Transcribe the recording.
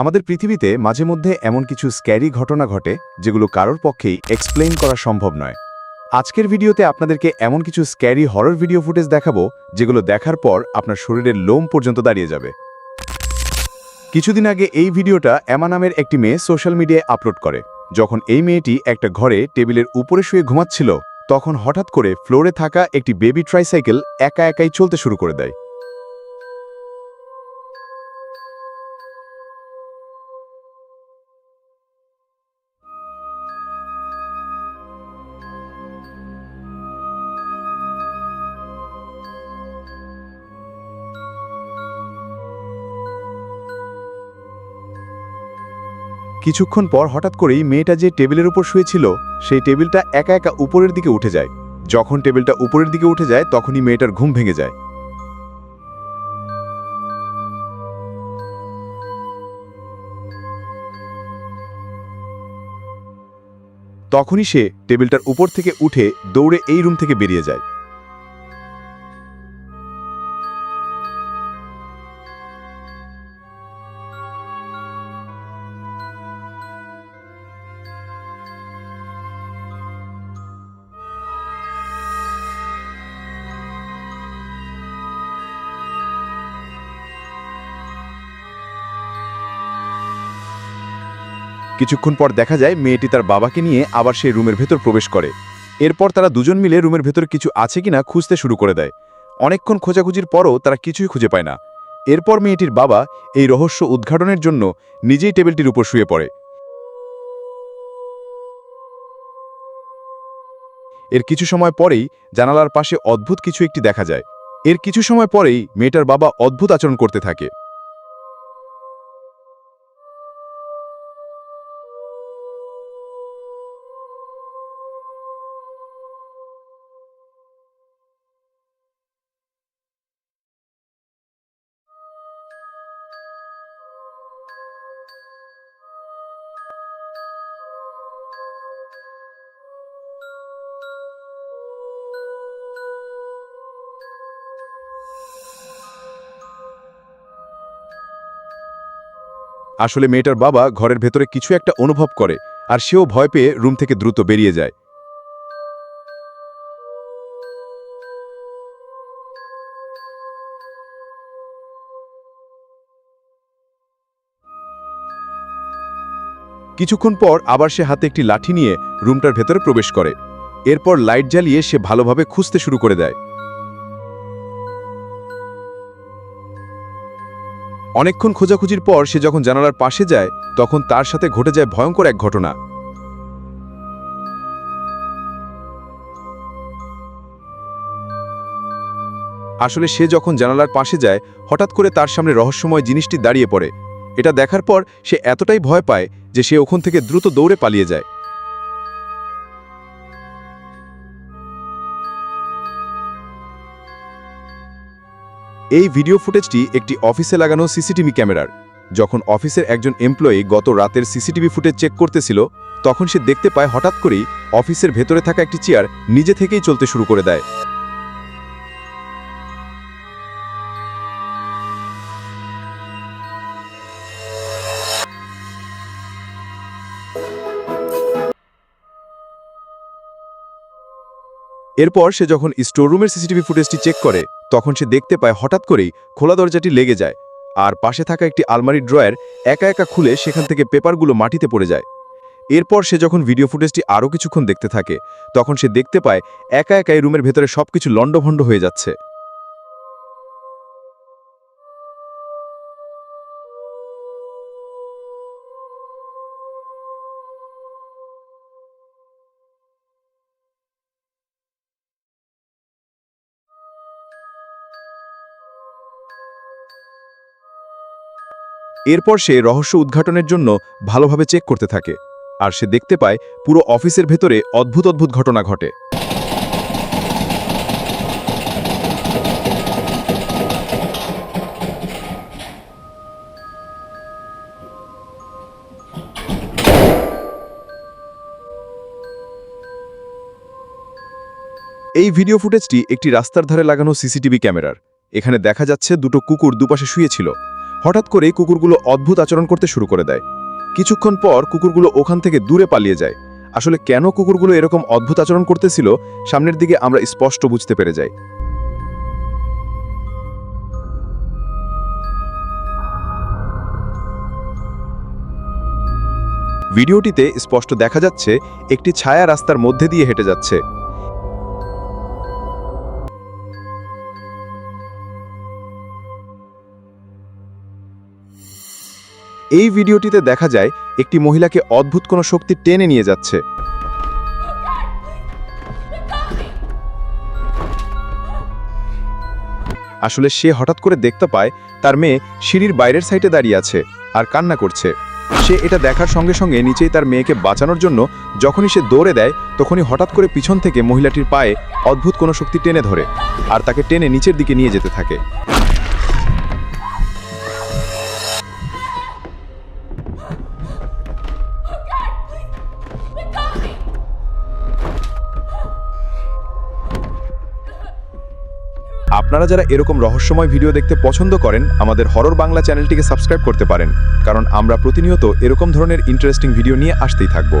আমাদের পৃথিবীতে মাঝে মধ্যে এমন কিছু স্ক্যারি ঘটনা ঘটে, যেগুলো কারোর পক্ষেই এক্সপ্লেইন করা সম্ভব নয়। আজকের ভিডিওতে আপনাদেরকে এমন কিছু স্ক্যারি হরর ভিডিও ফুটেজ দেখাবো, যেগুলো দেখার পর আপনার শরীরের লোম পর্যন্ত দাঁড়িয়ে যাবে। কিছুদিন আগে এই ভিডিওটা এমা নামের একটি মেয়ে সোশ্যাল মিডিয়ায় আপলোড করে। যখন এই মেয়েটি একটা ঘরে টেবিলের উপরে শুয়ে ঘুমাচ্ছিল, তখন হঠাৎ করে ফ্লোরে থাকা একটি বেবি ট্রাইসাইকেল একা একাই চলতে শুরু করে দেয়। কিছুক্ষণ পর হঠাৎ করেই মেয়েটা যে টেবিলের উপর শুয়েছিল, সেই টেবিলটা একা একা উপরের দিকে উঠে যায়। যখন টেবিলটা উপরের দিকে উঠে যায়, তখনই মেয়েটার ঘুম ভেঙে যায়। তখনই সে টেবিলটার উপর থেকে উঠে দৌড়ে এই রুম থেকে বেরিয়ে যায়। কিছুক্ষণ পর দেখা যায় মেয়েটি তার বাবাকে নিয়ে আবার সেই রুমের ভেতর প্রবেশ করে। এরপর তারা দুজন মিলে রুমের ভেতর কিছু আছে কিনা খুঁজতে শুরু করে দেয়। অনেকক্ষণ খোঁজাখুঁজির পরও তারা কিছুই খুঁজে পায় না। এরপর মেয়েটির বাবা এই রহস্য উদ্ঘাটনের জন্য নিজেই টেবিলটির উপর শুয়ে পড়ে। এর কিছু সময় পরেই জানালার পাশে অদ্ভুত কিছু একটি দেখা যায়। এর কিছু সময় পরেই মেয়েটার বাবা অদ্ভুত আচরণ করতে থাকে। আসলে মেয়েটার বাবা ঘরের ভেতরে কিছু একটা অনুভব করে, আর সেও ভয় পেয়ে রুম থেকে দ্রুত বেরিয়ে যায়। কিছুক্ষণ পর আবার সে হাতে একটি লাঠি নিয়ে রুমটার ভেতরে প্রবেশ করে। এরপর লাইট জ্বালিয়ে সে ভালোভাবে খুঁজতে শুরু করে দেয়। অনেকক্ষণ খোঁজাখুঁজির পর সে যখন জানালার পাশে যায়, তখন তার সাথে ঘটে যায় ভয়ঙ্কর এক ঘটনা। আসলে সে যখন জানালার পাশে যায়, হঠাৎ করে তার সামনে রহস্যময় জিনিসটি দাঁড়িয়ে পড়ে। এটা দেখার পর সে এতটাই ভয় পায় যে সে ওখান থেকে দ্রুত দৌড়ে পালিয়ে যায়। এই ভিডিও ফুটেজটি একটি অফিসে লাগানো সিসিটিভি ক্যামেরার। যখন অফিসের একজন এমপ্লয়ি গত রাতের সিসিটিভি ফুটেজ চেক করতেছিল, তখন সে দেখতে পায় হঠাৎ করেই অফিসের ভেতরে থাকা একটি চেয়ার নিজে থেকেই চলতে শুরু করে দেয়। এরপর সে যখন স্টোর স্টোররুমের সিসিটিভি ফুটেজটি চেক করে তখন সে দেখতে পায় হঠাৎ করেই খোলা দরজাটি লেগে যায় আর পাশে থাকা একটি আলমারির ড্রয়ার একা একা খুলে সেখান থেকে পেপারগুলো মাটিতে পড়ে যায়। এরপর সে যখন ভিডিও ফুটেজটি আরও কিছুক্ষণ দেখতে থাকে, তখন সে দেখতে পায় একা একাই রুমের ভেতরে সবকিছু লণ্ডভণ্ড হয়ে যাচ্ছে। এরপর সে রহস্য উদ্ঘাটনের জন্য ভালোভাবে চেক করতে থাকে, আর সে দেখতে পায় পুরো অফিসের ভেতরে অদ্ভুত অদ্ভুত ঘটনা ঘটে। এই ভিডিও ফুটেজটি একটি রাস্তার ধারে লাগানো সিসিটিভি ক্যামেরার। এখানে দেখা যাচ্ছে দুটো কুকুর দুপাশে শুয়েছিল হঠাৎ করেই কুকুরগুলো অদ্ভুত আচরণ করতে শুরু করে দেয়। কিছুক্ষণ পর কুকুরগুলো ওখান থেকে দূরে পালিয়ে যায়। আসলে কেন কুকুরগুলো এরকম অদ্ভুত আচরণ করতেছিল, সামনের দিকে আমরা স্পষ্ট বুঝতে পেরে যাই। ভিডিওটিতে স্পষ্ট দেখা যাচ্ছে, একটি ছায়া রাস্তার মধ্যে দিয়ে হেঁটে যাচ্ছে। এই ভিডিওটিতে দেখা যায় একটি মহিলাকে অদ্ভুত কোনো শক্তি টেনে নিয়ে যাচ্ছে। আসলে সে হঠাৎ করে দেখতে পায় তার মেয়ে সিঁড়ির বাইরের সাইডে দাঁড়িয়ে আছে আর কান্না করছে। সে এটা দেখার সঙ্গে সঙ্গে নিচেই তার মেয়েকে বাঁচানোর জন্য যখনই সে দৌড়ে দেয়, তখনই হঠাৎ করে পিছন থেকে মহিলাটির পায়ে অদ্ভুত কোনো শক্তি টেনে ধরে আর তাকে টেনে নিচের দিকে নিয়ে যেতে থাকে। আপনারা যারা এরকম রহস্যময় ভিডিও দেখতে পছন্দ করেন, আমাদের হরর বাংলা চ্যানেলটিকে সাবস্ক্রাইব করতে পারেন। কারণ আমরা প্রতিনিয়ত এরকম ধরনের ইন্টারেস্টিং ভিডিও নিয়ে আসতেই থাকব।